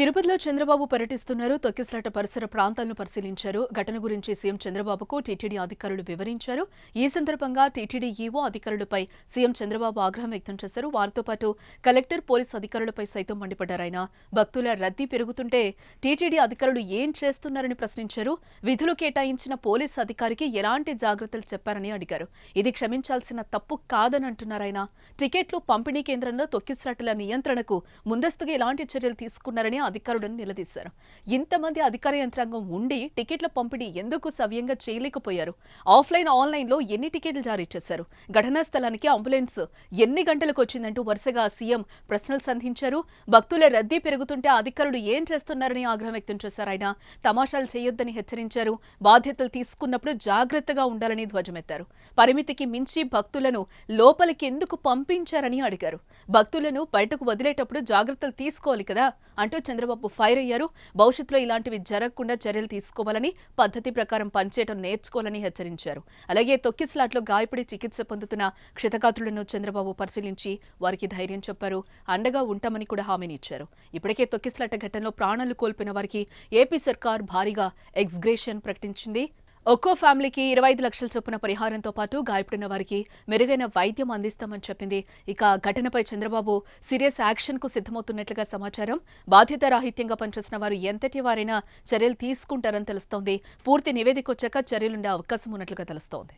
తిరుపతిలో చంద్రబాబు పర్యటిస్తున్నారు. తొక్కిసలాట పరిసర ప్రాంతాలను పరిశీలించారు. ఘటన గురించి సీఎం చంద్రబాబుకు టీటీడీ అధికారులు వివరించారు. ఈ సందర్భంగా టీటీడీ ఈవో అధికారులపై సీఎం చంద్రబాబు ఆగ్రహం వ్యక్తం చేశారు. వారితో పాటు కలెక్టర్ పోలీస్ అధికారులపై సైతం మండిపడ్డారాయన భక్తుల రద్దీ పెరుగుతుంటే టీటీడీ అధికారులు ఏం చేస్తున్నారని ప్రశ్నించారు. విధులు కేటాయించిన పోలీస్ అధికారికి ఎలాంటి జాగ్రత్తలు చెప్పారని అడిగారు. ఇది క్షమించాల్సిన తప్పు కాదని అంటున్నారాయన టికెట్లు పంపిణీ కేంద్రంలో తొక్కిసలాటల నియంత్రణకు ముందస్తుగా ఎలాంటి చర్యలు తీసుకున్నారని అధికారులను నిలదీశారు. ఇంతమంది అధికార యంత్రాంగం ఉండి టికెట్ల పంపిణీ ఎందుకు సవ్యంగా చేయలేకపోయారు? ఆఫ్లైన్ ఆన్లైన్లో ఎన్ని టికెట్లు జారీ చేశారు? ఘటనా స్థలానికి అంబులెన్స్ ఎన్ని గంటలకు వచ్చిందంటూ వరుసగా సీఎం ప్రశ్నలు సంధించారు. భక్తుల రద్దీ పెరుగుతుంటే అధికారులు ఏం చేస్తున్నారని ఆగ్రహం వ్యక్తం చేశారు ఆయన. తమాషాలు చేయొద్దని హెచ్చరించారు. బాధ్యతలు తీసుకున్నప్పుడు జాగ్రత్తగా ఉండాలని ధ్వజమెత్తారు. పరిమితికి మించి భక్తులను లోపలికి ఎందుకు పంపించారని అడిగారు. భక్తులను బయటకు వదిలేటప్పుడు జాగ్రత్తలు తీసుకోవాలి కదా అంటూ చంద్రబాబు ఫైర్ అయ్యారు. భవిష్యత్తులో ఇలాంటివి జరగకుండా చర్యలు తీసుకోవాలని పద్ధతి ప్రకారం పనిచేయడం నేర్చుకోవాలని హెచ్చరించారు. అలాగే తొక్కిస్లాట్లో గాయపడి చికిత్స పొందుతున్న క్షతగాత్రులను చంద్రబాబు పరిశీలించి వారికి ధైర్యం చెప్పారు. అండగా ఉంటామని కూడా హామీనిచ్చారు ఇప్పటికే తొక్కిస్లాట ఘటనలో ప్రాణాలు కోల్పోయిన వారికి ఏపీ సర్కార్ భారీగా ఎక్స్గ్రేషన్ ప్రకటించింది. ఒక్కో ఫ్యామిలీకి ఇరవై ఐదు లక్షల చొప్పున పరిహారంతో పాటు గాయపడిన వారికి మెరుగైన వైద్యం అందిస్తామని చెప్పింది. ఇక ఘటనపై చంద్రబాబు సీరియస్ యాక్షన్కు సిద్ధమవుతున్నట్లుగా సమాచారం. బాధ్యత రాహిత్యంగా పనిచేసిన వారు ఎంతటి వారైనా చర్యలు తీసుకుంటారని తెలుస్తోంది. పూర్తి నివేదిక వచ్చాక చర్యలుండే అవకాశం ఉన్నట్లుగా తెలుస్తోంది.